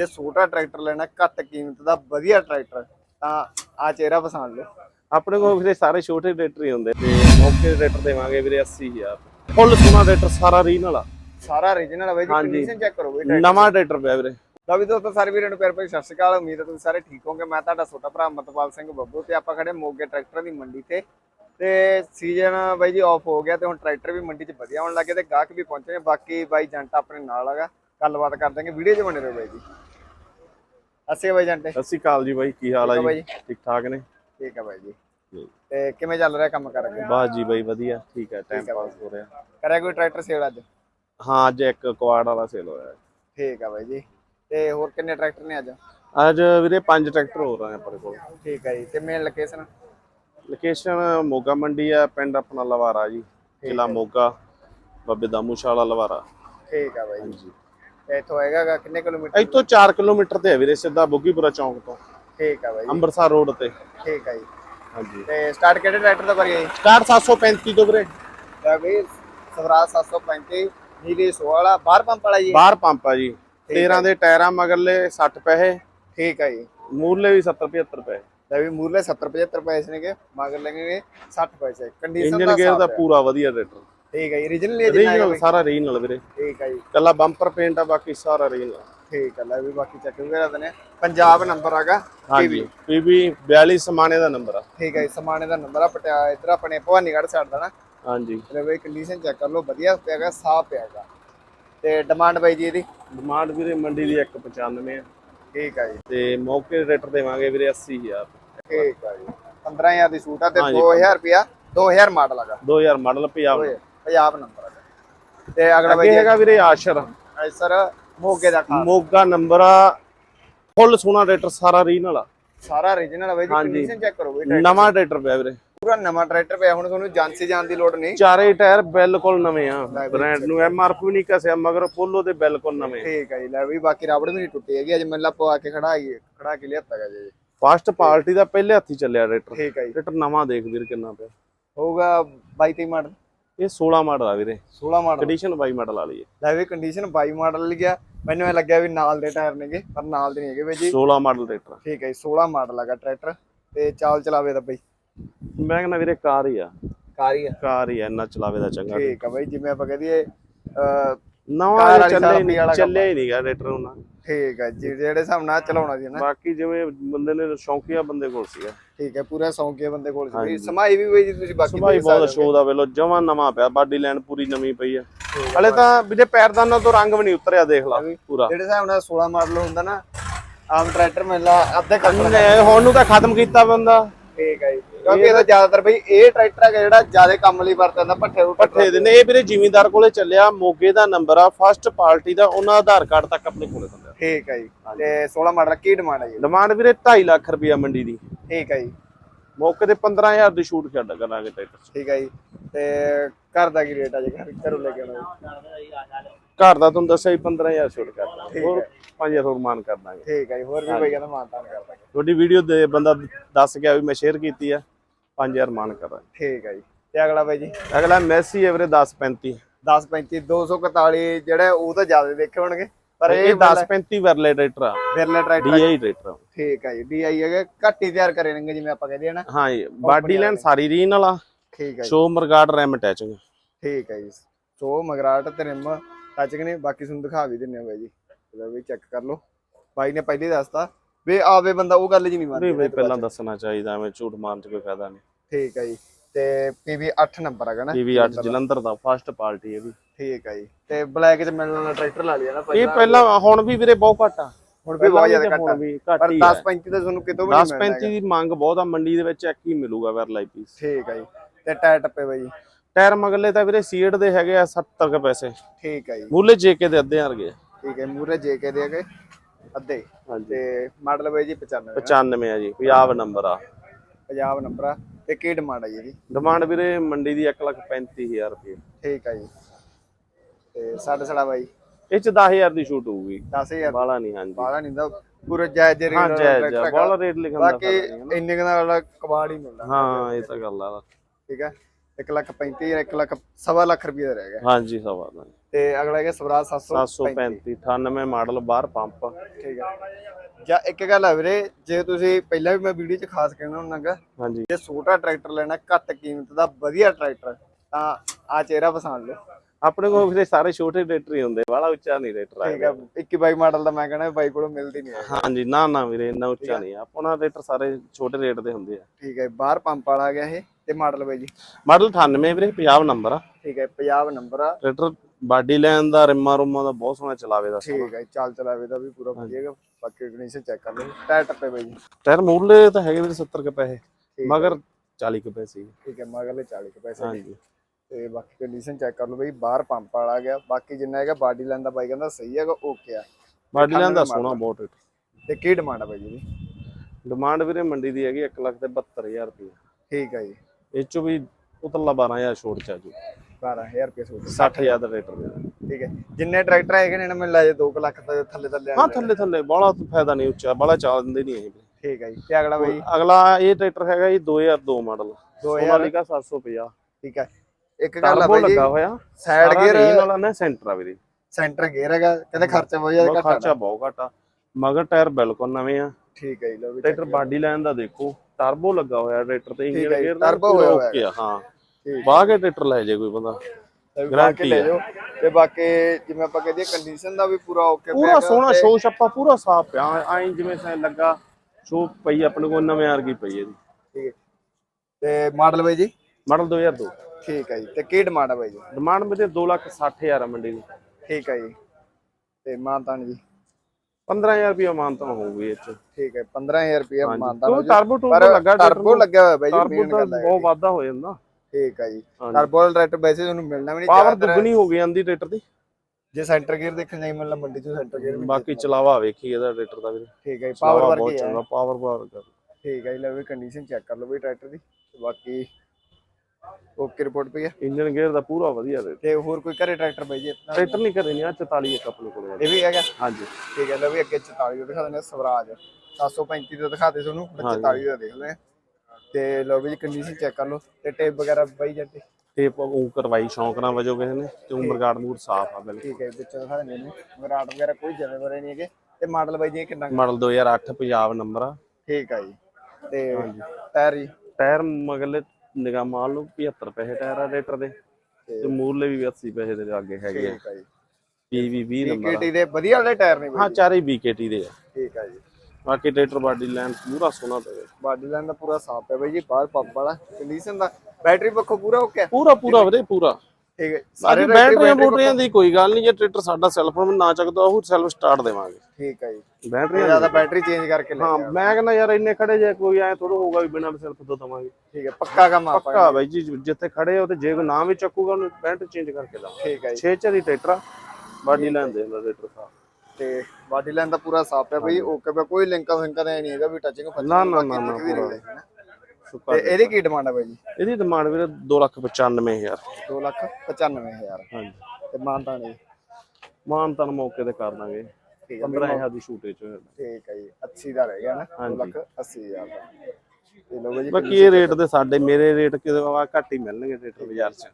ਜੇ ਛੋਟਾ ਟਰੈਕਟਰ ਲੈਣਾ ਘੱਟ ਕੀਮਤ ਦਾ ਵਧੀਆ ਟਰੈਕਟਰ ਤਾਂ ਆ ਚਿਹਰਾ ਪਛਾਣ ਲਓ। ਆਪਣੇ ਕੋਲ ਵੀਰੇ ਸਾਰੇ ਛੋਟੇ ਟਰੈਕਟਰ ਹੀ ਹੁੰਦੇ। ਤੇ ਮੌਕੇ ਟਰੈਕਟਰ ਦੇਵਾਂਗੇ ਵੀਰੇ 80000 ਫੁੱਲ ਸੋਨਾ ਟਰੈਕਟਰ ਸਾਰਾ ਰੀਨਲ ਆ। ਸਾਰਾ origignal ਹੈ ਬਾਈ ਜੀ। ਕੰਡੀਸ਼ਨ ਚੈੱਕ ਕਰੋ ਬਾਈ ਨਵਾਂ ਟਰੈਕਟਰ ਪਿਆ ਵੀਰੇ। ਤਾਂ ਵੀ ਦੋਸਤੋ ਸਾਰੇ ਵੀਰਾਂ ਨੂੰ ਪਿਆਰ ਭਰੀ ਸਤਿ ਸ਼੍ਰੀ ਅਕਾਲ। ਉਮੀਦ ਹੈ ਤੁਸੀਂ ਸਾਰੇ ਠੀਕ ਹੋਵੋਗੇ। ਮੈਂ ਤੁਹਾਡਾ ਛੋਟਾ ਭਰਾ ਮਤਪਾਲ ਸਿੰਘ ਬੱਬੂ ਤੇ ਆਪਾਂ ਖੜੇ ਮੋਗੇ ਟਰੈਕਟਰ ਦੀ ਮੰਡੀ ਤੇ। ਤੇ ਸੀਜ਼ਨ ਬਾਈ ਜੀ ਆਫ ਹੋ ਗਿਆ ਤੇ ਹੁਣ ਟਰੈਕਟਰ ਵੀ ਮੰਡੀ 'ਚ ਵਧੀਆ ਆਉਣ ਲੱਗੇ ਤੇ ਗਾਹਕ ਵੀ ਪਹੁੰਚੇ ਬਾਕੀ ਬਾਈ ਜੰਟ ਆਪਣੇ ਨਾਲ ਹੈਗਾ। ਗੱਲਬਾਤ ਕਰ ਦਾਂਗੇ ਵੀਡੀਓ 'ਚ ਬਣੇ ਰਹੋ ਬਾਈ ਜੀ। ਅਸੀਂ ਬਾਈ ਜੰਟ ਸਤਿ ਸ਼੍ਰੀ ਅਕਾਲ ਜੀ ਬਾਈ ਕੀ ਹਾਲ ਆ ਆ ਜੀ? ਠੀਕ ਠਾਕ ਨੇ? ਠੀਕ ਹੈ ਬਾਈ ਜੀ। ਤੇ ਕਿਵੇਂ ਚੱਲ ਰਿਹਾ ਕੰਮ ਕਰ ਅੱਗੇ? ਬਸ ਜੀ ਬਾਈ ਵਧੀਆ। ਠੀਕ ਹੈ ਟਾਈਮ ਆ ਪਾਸ ਹੋ ਰਿਹਾ। ਕਰਿਆ ਕੋਈ ਟਰੈਕਟਰ ਸੇਲ ਅੱਜ? ਹਾਂ ਅੱਜ ਇੱਕ ਕੁਆਡ ਵਾਲਾ ਸੇਲ ਹੋਇਆ ਠੀਕ ਹੈ ਬਾਈ ਜੀ। ਤੇ ਹੋਰ ਕਿੰਨੇ ਟਰੈਕਟਰ ਨੇ ਅੱਜ? ਅੱਜ ਵੀਰੇ ਪੰਜ ਟਰੈਕਟਰ ਹੋ ਰਹੇ ਆ ਆਪਣੇ ਕੋਲ। ਠੀਕ ਹੈ ਜੀ। ਤੇ ਮੇਨ ਲੋਕੇਸ਼ਨ ਲੋਕੇਸ਼ਨ ਮੋਗਾ ਮੰਡੀ ਆ ਪਿੰਡ ਆਪਣਾ ਲਵਾਰਾ ਜੀ। ਜ਼ਿਲ੍ਹਾ ਮੋਗਾ ਬਾਬੇ ਦਾਮੂਸ਼ਾਲਾ ਲਵਾਰਾ। ਠੀਕ ਹੈ ਬਾਈ ਜੀ। ਇੱਥੋਂ ਹੈਗਾ ਗਾ ਕਿੰਨੇ ਕਿਲੋਮੀਟਰ ਇੱਥੋਂ 4 ਕਿਲੋਮੀਟਰ ਤੇ ਹੈ ਵੀਰੇ ਸਿੱਧਾ ਬੁੱਗੀਪੁਰਾ ਚੌਂਕ ਤੋਂ। ਠੀਕ ਹੈ ਬਾਈ। ਅੰਮ੍ਰਿਤਸਰ ਰੋਡ ਤੇ। ਠੀਕ ਹੈ ਜੀ। ਹਾਂਜੀ। ਤੇ ਸਟਾਰਟ ਕਿਹੜੇ ਟਰੈਕਟਰ ਤੋਂ ਕਰੀਏ ਸਟਾਰਟ 735 ਤੋਂ ਵੀਰੇ। ਲੈ ਵੀ ਸਵਰਾਜ 735 ਨੀਲੀ 16 ਵਾਲਾ ਬਾਹਰ ਪੰਪ ਵਾਲਾ ਜੀ। ਬਾਹਰ ਪੰਪ ਆ ਜੀ। 13 ਦੇ ਟਾਇਰਾਂ ਮਗਰਲੇ 60 ਪੈਸੇ। ਠੀਕ ਹੈ ਜੀ। ਮੂਰਲੇ ਵੀ 70 75 ਪੈਸੇ। ਲੈ ਵੀ ਮੂਰਲੇ 70 75 ਪੈਸੇ ਨੇਗੇ ਮਗਰ ਲੱਗਣਗੇ 60 ਪੈਸੇ। ਕੰਡੀਸ਼ਨ ਇੰਜਨ ਦਾ ਗੇਅਰ ਦਾ। ਪੂਰਾ ਵਧੀਆ ਟਰੈਕਟਰ। ਠੀਕ ਹੈ ਜੀ origignal ਹੀ ਜਿੰਨਾ ਰੀਜਨਲ ਸਾਰਾ ਰੀਜਨਲ ਵੀਰੇ। ਠੀਕ ਹੈ ਜੀ। ਕੱਲਾ ਬੰਪਰ ਪੇਂਟ ਆ ਬਾਕੀ ਸਾਰਾ ਰੀਜਨਲ ਠੀਕ ਹੈ ਲੈ ਵੀ ਬਾਕੀ ਚੈੱਕ ਵਗੈਰਾ ਦਨੇ ਪੰਜਾਬ ਨੰਬਰ ਹੈਗਾ ਹਾਂਜੀ ਪੀਬੀ 42 ਸਮਾਨੇ ਦਾ ਨੰਬਰ ਆ। ਠੀਕ ਹੈ ਜੀ ਸਮਾਣੇ ਦਾ ਨੰਬਰ ਆ ਪਟਿਆ ਇਧਰ ਆਪਣੇ ਭਵਾਨੀਗੜ੍ਹ ਸਾਈਡ ਦਾ ਨਾ। ਹਾਂਜੀ। ਲੈ ਵੀ ਕੰਡੀਸ਼ਨ ਚੈੱਕ ਕਰ ਲਓ ਵਧੀਆ ਪਿਆਗਾ ਸਾਫ਼ ਪਿਆਗਾ। ਤੇ ਡਿਮਾਂਡ ਬਾਈ ਜੀ ਇਹਦੀ? ਡਿਮਾਂਡ ਵੀਰੇ ਮੰਡੀ ਦੀ 195 ਆ। ਠੀਕ ਹੈ ਜੀ। ਤੇ ਮੌਕੇ ਰੇਟਰ ਦੇਵਾਂਗੇ ਵੀਰੇ 80000 ਠੀਕ ਹੈ ਜੀ। 15000 ਦੀ ਸੂਟ ਆ ਤੇ ਹਾਂਜੀ। 2000 ਰੁਪਿਆ 2000 ਮਾਡਲ ਹੈਗਾ 2000 ਮਾਡਲ ਪੰਜਾਬ ਪੰਜਾਬ ਨੰਬਰ ਹੈਗਾ ਤੇ ਅਗਲਾ ਬਾਈ ਅੱਗੇ ਹੈਗਾ ਵੀਰੇ ਆਸ਼ਰ। ਜੀ ਸਰ ਮੋਗੇ ਦਾ ਖਾਸ। ਮੋਗਾ ਨੰਬਰ ਆ। ਫੁੱਲ ਸੋਨਾ ਰੇਟਰ ਸਾਰਾ ਰੀਜਨਲ ਆ। ਸਾਰਾ origignal ਬਾਈ ਜੀ। ਕੰਡੀਸ਼ਨ ਚੈੱਕ ਕਰੋ ਬਾਈ ਨਵਾਂ ਟਰੈਕਟਰ ਪਿਆ ਵੀਰੇ। ਪੂਰਾ ਨਵਾਂ ਟਰੈਕਟਰ ਪਿਆ ਹੁਣ ਤੁਹਾਨੂੰ ਏਜੰਸੀ ਜਾਣ ਦੀ ਲੋੜ ਨਹੀਂ। ਚਾਰੇ ਟਾਇਰ ਬਿਲਕੁਲ ਨਵੇਂ ਆ। ਬ੍ਰਾਂਡ ਨੂੰ ਐਮਆਰਪੀ ਵੀ ਨਹੀਂ ਕਸਿਆ ਮਗਰ ਪੋਲੋ ਦੇ ਬਿਲਕੁਲ ਨਵੇਂ ਠੀਕ ਹੈ ਜੀ ਲੈ ਵੀ ਬਾਕੀ ਰਬੜ ਵੀ ਨਹੀਂ ਟੁੱਟੀ ਹੈਗੀ ਅੱਜ ਮੈਨੂੰ ਪਵਾ ਕੇ ਖੜਾ ਆਈਏ ਖੜਾ ਕੇ ਲਿਆਤਾ ਗਾ ਜੀ। ਫਸਟ ਪਾਰਟੀ ਦਾ ਪਹਿਲੇ ਹੱਥੀ ਚੱਲਿਆ ਟਰੈਕਟਰ। ਠੀਕ ਹੈ ਜੀ। ਟਰੈਕਟਰ ਨਵਾਂ ਦੇਖ ਵੀਰ ਕਿੰਨਾ ਪਿਆ। ਹੋਊਗਾ 22 23 ਮਾਡਲ। ਇਹ 16 ਮਾਡਲ ਆ ਵੀਰੇ। 16 ਮਾਡਲ। ਕੰਡੀਸ਼ਨ 22 ਮਾਡਲ ਵਾਲੀ ਹੈ ਲੈ ਵੀ ਕੰਡੀਸ਼ਨ 22 ਮਾਡਲ ਲਿਖਿਆ ਮੈਨੂੰ ਇਹ ਲੱਗਿਆ ਵੀ ਨਾਲ ਦੇ ਟਾਇਰ ਨੇਗੇ ਪਰ ਨਾਲ ਦੇ ਨਹੀਂ ਹੈਗੇ ਬਾਈ ਜੀ। 16 ਮਾਡਲ ਟਰੈਕਟਰ ਠੀਕ ਹੈ ਜੀ 16 ਮਾਡਲ ਹੈਗਾ ਟਰੈਕਟਰ ਤੇ ਚਾਲ ਚਲਾਵੇ ਦਾ ਬਾਈ। ਮੈਂ ਕਹਿੰਦਾ ਵੀਰੇ ਕਾਰ ਹੀ ਆ। ਕਾਰ ਹੀ ਆ। ਕਾਰ ਹੀ ਆ ਇੰਨਾ ਚਲਾਵੇ ਦਾ ਚੰਗਾ। ਠੀਕ ਆ ਬਾਈ ਜਿਵੇਂ ਆਪਾਂ ਕਹਦੀਏ ਨਵਾਂ ਕਾਰ ਵਾਲੀ ਸਾਰਾ ਨਹੀਂ ਚੱਲਿਆ ਹੀ ਨਹੀਂਗਾ ਟਰੈਕਟਰ ਉਹਨਾਂ ਠੀਕ ਹੈ ਜੀ ਜਿਹੜੇ ਹਿਸਾਬ ਨਾਲ ਚਲਾਉਣਾ ਸੀ ਨਾ। ਬਾਕੀ ਜਿਵੇਂ ਬੰਦੇ ਨੇ ਸ਼ੌਂਕੀਆ ਬੰਦੇ ਕੋਲ ਸੀਗਾ। ਠੀਕ ਹੈ ਪੂਰਾ ਸੌਂਕੇ ਬੰਦੇ ਕੋਲ ਸੀ। ਸਮਾਈ ਵੀ ਬਾਈ ਜੀ ਤੁਸੀਂ ਬਾਕੀ ਦੇਖ ਬਹੁਤ। ਸ਼ੋਅ ਦਾ ਵੇਲੋ ਜਮਾਂ ਨਵਾਂ ਪਿਆ ਬਾਡੀ ਲਾਈਨ ਪੂਰੀ ਨਵੀਂ ਪਈ ਆ। ਹਲੇ ਤਾਂ ਵੀਰੇ ਪੈਰਦਾਨਾਂ ਤੋਂ ਰੰਗ ਵੀ ਨਹੀਂ ਉਤਰਿਆ ਦੇਖ ਲਾ ਪੂਰਾ। ਜਿਹੜੇ ਹਿਸਾਬ ਨਾਲ 16 ਮਾਡਲ ਹੁੰਦਾ ਨਾ ਆਮ ਟਰੈਕਟਰ ਮਿਲਦਾ ਅੱਧੇ ਕੱਟ ਨੇ ਹੁਣ ਨੂੰ ਤਾਂ ਖਤਮ ਕੀਤਾ ਬੰਦਾ। ਠੀਕ ਹੈ ਜੀ। ਕਿਉਂਕਿ ਇਹਦਾ ਜ਼ਿਆਦਾਤਰ ਬਈ ਇਹ ਟਰੈਕਟਰ ਹੈਗਾ ਜਿਹੜਾ ਜ਼ਿਆਦਾ ਕੰਮ ਲਈ ਵਰਤਿਆ ਜਾਂਦਾ ਪੱਠੇ ਨੂੰ ਪੱਠੇ ਦੇ ਨੇ। ਇਹ ਵੀਰੇ ਜ਼ਿਮੀਂਦਾਰ ਕੋਲੇ ਚੱਲਿਆ ਮੋਗੇ ਦਾ ਨੰਬਰ ਆ ਫਸਟ ਪਾਰਟੀ ਦਾ ਉਹਨਾਂ ਆਧਾਰ ਕਾਰਡ ਤੱਕ ਆਪਣੇ ਕੋਲੇ ਹੁੰਦਾ ਠੀਕ ਹੈ ਜੀ ਤੇ 16 ਮਾਡਲ ਕੀ ਡਿਮਾਂਡ ਹੈ ਜੀ? ਡਿਮਾਂਡ ਵੀਰੇ 2.5 ਲੱਖ ਰੁਪਇਆ ਮੰਡੀ ਦੀ। ਠੀਕ ਹੈ ਜੀ। ਮੌਕੇ ਤੇ 15000 ਦੀ ਛੂਟ ਛੱਡ ਕਰਾਂਗੇ ਟਰੈਕਟਰ ਠੀਕ ਹੈ ਜੀ ਤੇ ਘਰ ਦਾ ਕੀ ਰੇਟ ਆ ਜੀ? ਘਰ ਲੈ ਕੇ ਆਉਣਾ ਜੀ? ਘਰ ਦਾ ਤੁਹਾਨੂੰ ਦੱਸਿਆ ਹੀ 15000 ਛੂਟ ਕਰ ਦਾਂਗੇ। ਹੋਰ 5000 ਹੋਰ ਮਾਨ ਕਰ ਦਾਂਗੇ। ਠੀਕ ਹੈ ਜੀ ਹੋਰ ਵੀ ਬਈ ਕਹਿੰਦਾ ਮਾਨਤਾਨ ਕਰ ਦਾਂਗੇ ਤੁਹਾਡੀ ਵੀਡੀਓ ਦੇ ਬੰਦਾ ਦੱਸ ਗਿਆ ਵੀ ਮੈਂ ਸ਼ੇਅਰ ਕੀਤੀ ਆ। 5000 ਮਾਨ ਕਰਾਂਗੇ ਠੀਕ ਹੈ ਜੀ। ਤੇ ਅਗਲਾ ਬਾਈ ਜੀ? ਅਗਲਾ ਮੈਸੀ ਹੈ ਵੀਰੇ 1035 10 35 241 ਜਿਹੜਾ ਉਹ ਤਾਂ ਜ਼ਿਆਦਾ ਦੇਖੇ ਹੋਣਗੇ। ਪਰ ਇਹ ਇਹ 1035 ਵਰਲੇ ਟਰੈਕਟਰ ਆ। ਵਿਰਲੇ ਟਰੈਕਟਰ ਡੀਆਈ ਟਰੈਕਟਰ। ਠੀਕ ਹੈ ਜੀ ਡੀਆਈ ਹੈਗੇ ਘੱਟ ਹੀ ਤਿਆਰ ਕਰੇ ਨੇਗੇ ਜਿਵੇਂ ਆਪਾਂ ਕਹਦੇ ਆ ਨਾ। ਹਾਂ ਜੀ ਬਾਡੀ ਲਾਈਨ ਸਾਰੀ ਰੀਨਲ ਆ ਠੀਕ ਹੈ ਜੀ। ਸ਼ੋ ਮਰਗਾਰਡ ਰੈਮ ਅਟੈਚਿੰਗ ਠੀਕ ਹੈ ਜੀ। ਸੋ ਮਗਰਾਟ ਤੇ ਰਿਮ ਟੱਚਿੰਗ ਨੇ ਬਾਕੀ ਤੁਹਾਨੂੰ ਦਿਖਾ ਵੀ ਦਿੰਨੇ ਆ ਬਾਈ ਜੀ। ਚਲੋ ਵੀ ਚੈੱਕ ਕਰ ਲਓ। ਬਾਈ ਨੇ ਪਹਿਲੇ ਦੱਸਤਾ ਵੀ ਆਵੇ ਬੰਦਾ ਉਹ ਗੱਲ ਜੀ ਨਹੀਂ ਵੀ ਮੰਨਦਾ ਬਈ ਪਹਿਲਾਂ ਦੱਸਣਾ ਚਾਹੀਦਾ ਐਵੇਂ ਝੂਠ ਮਾਰਨ ਚ ਕੋਈ ਫਾਇਦਾ ਨਹੀਂ। ਠੀਕ ਹੈ ਜੀ। ਤੇ ਪੀਵੀ 8 ਨੰਬਰ ਹੈਗਾ ਨਾ। ਪੀਵੀ 8 ਜਲੰਧਰ ਦਾ ਫਸਟ ਪਾਰਟੀ ਹੈ ਵੀ। ਠੀਕ ਹੈ ਜੀ। ਤੇ ਬਲੈਕ ਚ ਮਿਲਣ ਵਾਲਾ ਟਰੈਕਟਰ ਲਾ ਲਿਆ ਨਾ ਇਹ ਪਹਿਲਾਂ ਹੁਣ ਵੀ ਵੀਰੇ ਬਹੁਤ ਘੱਟ ਆ। ਹੁਣ ਵੀ ਬਹੁਤ ਜ਼ਿਆਦਾ ਘੱਟ ਆ। ਪਰ ਹੀ 10 ਆ 35 ਤਾਂ ਤੁਹਾਨੂੰ ਕਿਤੋਂ ਵੀ ਨਹੀਂ 10 ਮਿਲਣਾ 35 ਦੀ ਮੰਗ ਬਹੁਤ ਆ ਮੰਡੀ ਦੇ ਵਿੱਚ ਇੱਕ ਹੀ ਮਿਲੂਗਾ ਵੈਰਲਾਈ ਪੀਸ। ਠੀਕ ਹੈ ਜੀ। ਤੇ ਟਾਇਰ ਟੱਪੇ ਬਾਈ। ਟਾਇਰ ਮਗਲੇ ਤਾਂ ਵੀਰੇ ਸੀਟ ਦੇ ਹੈਗੇ ਆ 70 ਕੁ ਪੈਸੇ। ਠੀਕ ਹੈ ਜੀ। ਮੂਲੇ ਜੇਕੇ ਦੇ ਅੱਧੇ ਵਰਗੇ। ਠੀਕ ਹੈ ਮੂਰੇ ਜੇਕੇ ਦੇ ਹੈਗੇ। ਅੱਧੇ। ਤੇ ਮਾਡਲ ਬਾਈ ਜੀ 95 95 ਆ ਜੀ ਪੰਜਾਬ ਨੰਬਰ ਆ। ਪੰਜਾਬ ਨੰਬਰ ਆ। ਤੇ ਕੀ ਡਿਮਾਂਡ ਹੈ ਜੀ ਇਹਦੀ? ਡਿਮਾਂਡ ਵੀਰੇ ਮੰਡੀ ਦੀ 135000 ਰੁਪਏ। ਠੀਕ ਹੈ ਜੀ। ਤੇ ਸਾਡਾ ਸਾਡਾ ਬਾਈ? ਇਹ ਚ 10000 ਦੀ ਛੂਟ ਹੋਊਗੀ। 10000 ਬਾਲਾ ਨਹੀਂ ਹਾਂਜੀ। ਬਾਹਲਾ ਨਹੀਂ ਦਾ ਪੂਰਾ ਜਾਇਜ਼ ਹਾਂ ਰੇਟ ਆ ਬਾਲਾ ਰੇਟ ਲਿਖਣ ਦਾ ਬਾਕੀ। ਇੰਨੇ ਕੁ ਨਾਲ ਵਾਲਾ ਕਬਾੜ ਹੀ ਮਿਲਦਾ ਹਾਂ ਇਹ ਤਾਂ ਗੱਲ ਆ। ਠੀਕ ਹੈ 1 ਲੱਖ 35 1 ਲੱਖ ਸਵਾ ਲੱਖ ਰੁਪਏ ਦਾ ਰਹਿ ਗਿਆ। ਹਾਂਜੀ ਸਵਾ ਦਾ ਤੇ ਅਗਲਾ ਹੈਗਾ ਸਵਰਾਜ 735 735 98 ਮਾਡਲ ਬਾਹਰ ਪੰਪ। ਠੀਕ ਹੈ ਜਾਂ ਇੱਕ ਗੱਲ ਆ ਵੀਰੇ ਜੇ ਤੁਸੀਂ ਪਹਿਲਾਂ ਵੀ ਮੈਂ ਵੀਡੀਓ 'ਚ ਖਾਸ ਕਹਿਣਾ ਹੁੰਨਾਗਾ ਹਾਂਜੀ। ਜੇ ਛੋਟਾ ਟਰੈਕਟਰ ਲੈਣਾ ਘੱਟ ਕੀਮਤ ਦਾ ਵਧੀਆ ਟਰੈਕਟਰ ਤਾਂ ਆ ਚਿਹਰਾ ਪਸੰਦ ਲਓ ਆਪਣੇ ਕੋਲ ਵੀਰੇ ਸਾਰੇ ਛੋਟੇ ਟਰੈਕਟਰ ਹੀ ਹੁੰਦੇ ਬਾਹਲਾ ਉੱਚਾ ਨਹੀਂ ਟਰੈਕਟਰ ਠੀਕ ਹੈ 21 ਬਾਈ ਮਾਡਲ ਦਾ ਮੈਂ ਕਹਿੰਦਾ ਬਾਈ ਕੋਲੋਂ ਮਿਲਦੀ ਨਹੀਂ ਹਾਂਜੀ ਨਾ ਨਾ ਵੀਰੇ ਇੰਨਾ ਉੱਚਾ ਨਹੀਂ ਆਪਣਾ ਟਰੈਕਟਰ ਸਾਰੇ ਛੋਟੇ ਰੇਟ ਦੇ ਹੁੰਦੇ ਆ। ਠੀਕ ਹੈ ਬਾਹਰ ਪੰਪ ਵਾਲਾ ਆ ਗਿਆ ਇਹ ਤੇ ਮਾਡਲ ਬਾਈ ਜੀ? ਮਾਡਲ 98 ਵੀਰੇ ਪੰਜਾਬ ਨੰਬਰ ਆ। ਠੀਕ ਹੈ ਪੰਜਾਬ ਨੰਬਰ ਆ। ਟਰੈਕਟਰ ਬਾਡੀ ਲੈਣ ਦਾ ਰਿਮਾ ਰੁਮਾ ਦਾ ਬਹੁਤ ਸੋਹਣਾ ਚਲਾਵੇ ਦਾ ਠੀਕ ਹੈ ਚਾਲ ਚਲਾਵੇ ਦਾ ਵੀ ਪੂਰਾ ਵਧੀਆ ਹੈਗਾ। ਬਾਕੀ ਕੰਡੀਸ਼ਨ ਚੈੱਕ ਕਰ ਲਓ। ਟਾਇਰ ਟੱਪੇ ਬਾਈ ਜੀ। ਟਾਇਰ ਮੂਰਲੇ ਤਾਂ ਹੈਗੇ ਵੀਰੇ 70 ਕੇ ਪੈਸੇ ਮਗਰ 40 ਕੇ ਪੈਸੇ। ਹੀ। ਠੀਕ ਹੈ ਮਗਰਲੇ 40 ਕੁ ਪੈਸੇ। ਹਾਂਜੀ। ਤੇ ਬਾਕੀ ਕੰਡੀਸ਼ਨ ਚੈੱਕ ਕਰ ਲਓ ਬਈ ਬਾਹਰ ਪੰਪ ਵਾਲਾ ਗਿਆ। ਬਾਕੀ ਜਿੰਨਾ ਹੈਗਾ ਬਾਡੀ ਲਾਈਨ ਦਾ ਬਾਈ ਕਹਿੰਦਾ ਸਹੀ ਹੈਗਾ ਓਕੇ ਆ। ਬਾਡੀ ਲੈਣ ਦਾ ਸੋਹਣਾ ਬਹੁਤ ਤੇ ਕੀ ਡਿਮਾਂਡ ਆ ਬਾਈ ਜੀ? ਡਿਮਾਂਡ ਵੀਰੇ ਮੰਡੀ ਦੀ ਹੈਗੀ 1 ਲੱਖ ਤੇ 72000 ਰੁਪਏ ਠੀਕ ਹੈ ਜੀ। ਇਹ ਚੋਂ ਵੀ ਉਤਲਾ 12000 ਛੋਟ ਚ ਜੂ। 12000 ਰੁਪਏ ਸੂਟ 60000 ਦਾ ਟਰੈਕਟਰ ਦੇ ਠੀਕ ਹੈ ਜਿੰਨੇ ਟਰੈਕਟਰ ਹੈਗੇ ਨੇ ਇਹਨਾਂ ਮੈਨੂੰ ਲੱਗੇ 2 ਲੱਖ ਤੋਂ ਥੱਲੇ ਥੱਲੇ ਹਾਂ ਥੱਲੇ ਥੱਲੇ ਬਾਹਲਾ ਫਾਇਦਾ ਨਹੀਂ ਉੱਚਾ ਬਾਹਲਾ ਚਾਲ ਦਿੰਦੇ ਨਹੀਂ ਇਹ ਠੀਕ ਹੈ ਜੀ। ਤੇ ਅਗਲਾ ਬਾਈ? ਅਗਲਾ ਇਹ ਟਰੈਕਟਰ ਹੈਗਾ ਜੀ 2002 ਮਾਡਲ। 2000 ਸੋਨਾਲੀਕਾ 750 ਠੀਕ ਹੈ। ਇੱਕ ਗੱਲ ਆ ਟਰਬੋ ਬਾਈ ਜੀ ਲੱਗਾ ਹੋਇਆ। ਸਾਈਡ ਸਾਰਾ ਗੇਅਰ ਰੀਨ ਵਾਲਾ ਨਾ ਸੈਂਟਰ ਆ ਵੀਰੇ। ਸੈਂਟਰ ਗੇਅਰ ਹੈਗਾ ਕਹਿੰਦੇ ਖਰਚਾ ਬਹੁਤ ਜ਼ਿਆਦਾ ਘੱਟ ਖਰਚਾ ਬਹੁਤ ਘੱਟ ਆ। ਮਗਰ ਟਾਇਰ ਬਿਲਕੁਲ ਨਵੇਂ ਆ। ਠੀਕ ਹੈ ਜੀ ਲਓ ਵੀ ਟਰੈਕਟਰ ਬਾਡੀ ਲਾਈਨ ਦਾ ਦੇਖੋ ਟਰਬੋ ਲੱਗਾ ਹੋਇਆ ਟਰੈਕਟਰ ਤੇ ਇੰਜਨ ਗੇਅਰ ਦਾ ਪੂਰਾ ਹੋਇਆ ਹੋਇਆ ਹਾਂ। ਬਾਹ ਕੇ ਟਰੈਕਟਰ ਲੈ ਜੇ ਕੋਈ ਬੰਦਾ। ਗਾਰੰਟੀ ਲੈ ਜਾਓ। ਤੇ ਬਾਕੀ ਜਿਵੇਂ ਆਪਾਂ ਕਹਦੇ ਕੰਡੀਸ਼ਨ ਦਾ ਵੀ ਪੂਰਾ ਓਕੇ ਪੂਰਾ ਸੋਹਣਾ ਸ਼ੋ ਛੱਪਾ ਪੂਰਾ ਸਾਫ਼ ਪਿਆ। ਐਂ ਜਿਵੇਂ ਸੈ ਲੱਗਾ ਸ਼ੋ ਪਈ ਆਪਣੇ ਕੋਲ ਨਵੇਂ ਵਰਗੀ ਪਈ ਇਹਦੀ। ਠੀਕ ਹੈ। ਤੇ ਮਾਡਲ ਬਾਈ ਜੀ? ਮਾਡਲ 2002 ਠੀਕ ਹੈ ਜੀ। ਤੇ ਕੀ ਡਿਮਾਂਡ ਆ ਬਾਈ ਜੀ? ਡਿਮਾਂਡ ਮੇਰੇ 260000 ਆ ਮੰਡੀ ਦੀ। ਠੀਕ ਹੈ ਜੀ। ਤੇ ਮਾਨਤਾਨ ਜੀ? 15000 ਰੁਪਏ ਮਾਨਤਾ ਹੋਊਗੀ ਇਹ ਚ। ਠੀਕ ਹੈ 15000 ਰੁਪਏ ਮਾਨਤਾਨ ਟਰਬੋ ਟੂਬੋ ਲੱਗਾ ਟਰਬੋ ਲੱਗਿਆ ਹੋਇਆ ਬਾਈ ਜੀ ਗੱਲ ਹੈ ਬਹੁਤ ਵਾਧਾ ਹੋ ਜਾਂਦਾ। ਠੀਕ ਹੈ ਜੀ। ਟਰਬੋ ਟਰੈਕਟਰ ਵੈਸੇ ਤੁਹਾਨੂੰ ਮਿਲਣਾ ਵੀ ਨਹੀਂ ਪਾਵਰ। ਦੁੱਗਣੀ ਹੋ ਗਈ ਜਾਂਦੀ ਟਰੈਕਟਰ ਦੀ। ਜੇ ਸੈਂਟਰ ਗੇਅਰ ਦੇਖਣ ਜਾਈ ਮਤਲਬ ਮੰਡੀ ਚੋਂ ਸੈਂਟਰ ਗੇਅਰ ਵੀ ਬਾਕੀ ਚਲਾਵਾ ਵੇਖੀ ਇਹਦਾ ਟਰੈਕਟਰ ਦਾ ਵੀਰੇ ਠੀਕ ਹੈ ਜੀ ਪਾਵਰ ਬਹੁਤ ਹੈ ਚੰਗਾ ਪਾਵਰ ਕਰ। ਠੀਕ ਹੈ ਜੀ ਲੈ ਵੀ ਕੰਡੀਸ਼ਨ ਚੈੱਕ ਕਰ ਲਓ ਵੀ ਟਰੈਕਟਰ ਦੀ। ਤੇ ਬਾਕੀ ਓਕੇ ਰਿਪੋਰਟ ਪਈ ਹੈ ਇੰਜਨ ਗੇਅਰ ਦਾ ਪੂਰਾ ਵਧੀਆ ਰੇਟ ਤੇ ਹੋਰ ਕੋਈ ਘਰੇ ਟਰੈਕਟਰ ਬਾਈ ਜੀ ਇਤਨਾ ਟਰੈਕਟਰ ਨਹੀਂ ਕਰੇ ਨਹੀਂ ਆ 44 ਇੱਕ ਆਪਣੇ ਕੋਲ ਇਹ ਵੀ ਹੈਗਾ। ਹਾਂਜੀ। ਠੀਕ ਹੈ ਲੈ ਵੀ ਅੱਗੇ 44 ਦਾ ਦਿਖਾ ਦਿੰਦੇ ਹਾਂ, ਸਵਰਾਜ। 735 ਦਾ ਦਿਖਾਦੇ ਤੁਹਾਨੂੰ ਹੁਣ 44 ਦਾ ਦੇਖ ਲੈ ਤੇ ਲੋ ਵੀ ਕੰਡੀਸ਼ਨ ਚੈੱਕ ਕਰ ਲਓ ਤੇ ਟੇਪ ਵਗੈਰਾ ਬਾਈ ਜਾਂਦੇ ਟੇਪ ਉਹ ਕਰਵਾਈ ਸ਼ੌਂਕ ਨਾਲ ਵਜੋ ਕਿਸੇ ਨੇ ਤੇ ਉਮਰ ਗਾਰਡ ਮੂਡ ਸਾਫ਼ ਆ ਬਿਲਕੁਲ। ਠੀਕ ਹੈ ਵਿੱਚ ਦਿਖਾ ਦਿੰਦੇ ਨੇ। ਮਰਾਟ ਵਗੈਰਾ ਕੋਈ ਜਵੇਂ ਬਰੇ ਨਹੀਂ ਹੈਗੇ। ਤੇ ਮਾਡਲ ਬਾਈ ਜੀ ਇਹ ਕਿੰਨਾ ਕੁ? ਮਾਡਲ 2008 ਪੰਜਾਬ ਨੰਬਰ ਆ। ਠੀਕ ਹੈ ਜੀ। ਤੇ ਟਾਇਰ ਜੀ? ਟਾਇਰ ਮਗਲੇ ਨਿਗਾਹ ਮਾਰ ਲਓ 75 ਪੈਸੇ ਟਾਇਰ ਆ ਰੇਟਰ ਦੇ। ਤੇ ਮੂਰਲੇ ਵੀ 80 ਪੈਸੇ ਦੇ ਅੱਗੇ ਹੈਗੇ ਆ। ਠੀਕ ਹੈ ਜੀ। 20 ਨੰਬਰ BKT ਦੇ ਵਧੀਆ ਵਾਲੇ ਟਾਇਰ ਨੇ ਬਾਈ ਹਾਂ ਚਾਰੇ ਬੀਕੇਟੀ ਦੇ ਆ। ਠੀਕ ਹੈ ਜੀ। ਬਾਕੀ ਟਰੈਕਟਰ ਬਾਡੀ ਲਾਈਨ ਪੂਰਾ ਸੋਹਣਾ ਤੇ ਬਾਡੀ ਲਾਈਨ ਦਾ ਪੂਰਾ ਸਾਫ਼ ਹੈ ਬਾਈ ਜੀ ਬਾਹਰ ਪੰਪ ਵਾਲਾ ਕੰਡੀਸ਼ਨ ਦਾ। ਬੈਟਰੀ ਪੱਖੋਂ ਪੂਰਾ ਓਕੇ ਪੂਰਾ ਪੂਰਾ ਵੀਰੇ ਪੂਰਾ। ਠੀਕ ਹੈ ਸਾਰੇ ਬੈਟਰੀਆਂ ਬੂਟਰੀਆਂ ਦੀ ਕੋਈ ਗੱਲ ਨਹੀਂ ਜੇ ਟਰੈਕਟਰ ਸਾਡਾ ਸੈਲਫ ਨਾ ਚੱਕਦਾ ਉਹ ਸੈਲਫ ਸਟਾਰਟ ਦੇਵਾਂਗੇ। ਠੀਕ ਹੈ ਜੀ। ਬੈਟਰੀਆਂ ਜ਼ਿਆਦਾ ਬੈਟਰੀ ਚੇਂਜ ਕਰਕੇ ਲੈ ਹਾਂ ਮੈਂ ਕਹਿੰਦਾ ਯਾਰ ਇੰਨੇ ਖੜੇ ਜੇ ਕੋਈ ਐ ਥੋੜਾ ਹੋਊਗਾ ਵੀ ਬਿਨਾਂ ਸੈਲਫ ਤੋਂ ਦਵਾਂਗੇ। ਠੀਕ ਹੈ ਪੱਕਾ ਕੰਮ ਆਪਾਂ ਪੱਕਾ ਬਾਈ ਜੀ ਜਿੱਥੇ ਖੜੇ ਹੋ ਤੇ ਜੇ ਕੋਈ ਨਾ ਵੀ ਚੱਕੂਗਾ ਉਹਨੂੰ ਬੈਟਰੀ ਚੇਂਜ ਕਰਕੇ ਦਵਾਂਗੇ। ਠੀਕ ਹੈ ਜੀ। 6 ਚ ਦੀ ਟਰੈਕਟਰ ਬਾਡੀ ਲਾਈਨ ਦੇ ਹੁੰਦਾ ਟਰੈਕਟਰ ਸਾਹਿਬ ਤੇ ਬਾਡੀ ਲਾਈਨ ਦਾ ਪੂਰਾ ਸਾਫ਼ ਹੈ ਬਈ ਓਕੇ ਬਈ ਕੋਈ ਲਿੰਕਾਂ ਵਿੰਕਾਂ ਦਾ ਨਹੀਂ ਹੈਗਾ ਵੀ ਟੱਚਿੰਗ ਫੱਚਿੰਗ ਨਾ, ਨਾ, ਨਾ, ਨਾ, ਤੇ ਸੁਪਰ ਇਹਦੀ ਕੀ ਡਿਮਾਂਡ ਹੈ ਬਾਈ? ਜੀ ਇਹਦੀ ਡਿਮਾਂਡ ਵੀਰੇ 295000 2 ਲੱਖ 95000 ਹਾਂਜੀ। ਤੇ ਮਾਨਤਾ ਨਹੀਂ ਮਾਨ ਤਨ ਮੌਕੇ ਤੇ ਕਰ ਦਾਂਗੇ। ਠੀਕ ਹੈ 15000 ਦੀ ਛੂਟ ਚ ਠੀਕ ਹੈ ਜੀ 80 ਦਾ ਰਹਿ ਗਿਆ ਨਾ 2 ਲੱਖ 80000 ਦਾ। ਬਾਕੀ ਇਹ ਰੇਟ ਦੇ ਸਾਡੇ ਮੇਰੇ ਰੇਟ ਕਿਤੇ ਘੱਟ ਹੀ ਮਿਲਣਗੇ ਟਰੈਕਟਰ ਬਾਜ਼ਾਰ 'ਚ।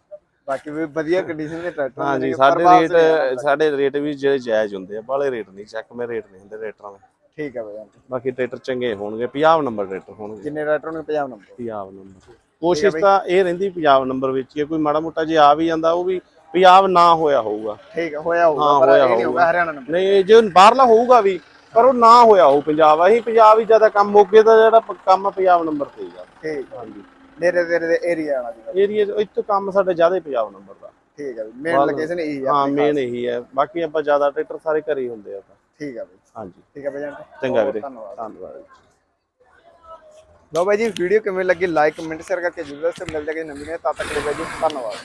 ਬਾਕੀ ਵੀ ਵਧੀਆ ਕੰਡੀਸ਼ਨ ਦੇ ਟਰੈਕਟਰ ਹਾਂਜੀ ਸਾਡੇ ਰੇਟ ਸਾਡੇ ਰੇਟ ਵੀ ਜਿਹੜੇ ਜਾਇਜ਼ ਹੁੰਦੇ ਆ ਬਾਲੇ ਰੇਟ ਨਹੀਂ ਚੱਕ ਮੇ ਰੇਟ ਨਹੀਂ ਹੁੰਦੇ ਰੇਟਰਾਂ ਦੇ। ਠੀਕ ਹੈ ਬਾਈ ਬਾਕੀ ਟਰੈਕਟਰ ਚੰਗੇ ਹੋਣਗੇ 50 ਨੰਬਰ ਟਰੈਕਟਰ ਹੋਣਗੇ। ਜਿੰਨੇ ਟਰੈਕਟਰ ਨੇ 50 ਨੰਬਰ। 50 ਨੰਬਰ। ਕੋਸ਼ਿਸ਼ ਤਾਂ ਇਹ ਰਹਿੰਦੀ 50 ਨੰਬਰ ਵਿੱਚ ਹੈ, ਕੋਈ ਮਾੜਾ ਮੋਟਾ ਜੇ ਆ ਵੀ ਜਾਂਦਾ ਉਹ ਵੀ 50 ਨਾ ਹੋਇਆ ਹੋਊਗਾ। ਠੀਕ ਹੈ ਹੋਇਆ ਹੋਊਗਾ ਪਰ ਹੋਇਆ ਇਹ ਨਹੀਂ ਹੋਊਗਾ। ਹਰਿਆਣਾ ਨੰਬਰ। ਨਹੀਂ ਜੇ ਬਾਹਰਲਾ ਹੋਊਗਾ ਵੀ ਪਰ ਉਹ ਨਾ ਹੋਇਆ ਹੋਊ ਪੰਜਾਬ ਅਸੀਂ ਪੰਜਾਬ ਹੀ ਜ਼ਿਆਦਾ ਕੰਮ ਮੋਗੇ ਦਾ ਜਿਹੜਾ ਕੰਮ ਪੰਜਾਬ ਨੰਬਰ ਤੇ ਹੀ ਆ। ਠੀਕ ਹਾਂਜੀ। ਨੇੜੇ ਤੇਰੇ ਦੇ ਏਰੀਆ ਵਾਲਾ ਜੀ ਏਰੀਆ ਇੱਥੇ ਕੰਮ ਸਾਡੇ ਜ਼ਿਆਦਾ ਹੀ ਪੰਜਾਬ ਨੰਬਰ ਦਾ। ਠੀਕ ਹੈ ਮੇਨ ਲੋਕੇਸ਼ਨ ਇਹੀ ਹੈ ਹਾਂ ਮੇਨ ਇਹੀ ਹੈ ਬਾਕੀ ਆਪਾਂ ਜ਼ਿਆਦਾ ਟਰੈਕਟਰ ਸਾਰੇ ਘਰੇ ਹੀ ਹੁੰਦੇ ਆ ਤਾਂ ਠੀਕ ਹੈ ਬਾਈ। ਹਾਂਜੀ। ਠੀਕ ਹੈ ਬਾਈ ਚੰਗਾ ਵੀਰੇ। ਧੰਨਵਾਦ। ਧੰਨਵਾਦ। ਲੋ ਬਾਈ ਜੀ ਵੀਡੀਓ ਕਿਵੇਂ ਲੱਗੀ? ਲਾਈਕ ਕਮੈਂਟ ਸ਼ੇਅਰ ਕਰਕੇ ਜਰੂਰ ਸੇ ਮਿਲ ਜਾਏਗੀ ਨਵੀਂ ਨੇ ਤਦ ਤੱਕ ਲਈ ਬਾਈ ਜੀ ਧੰਨਵਾਦ।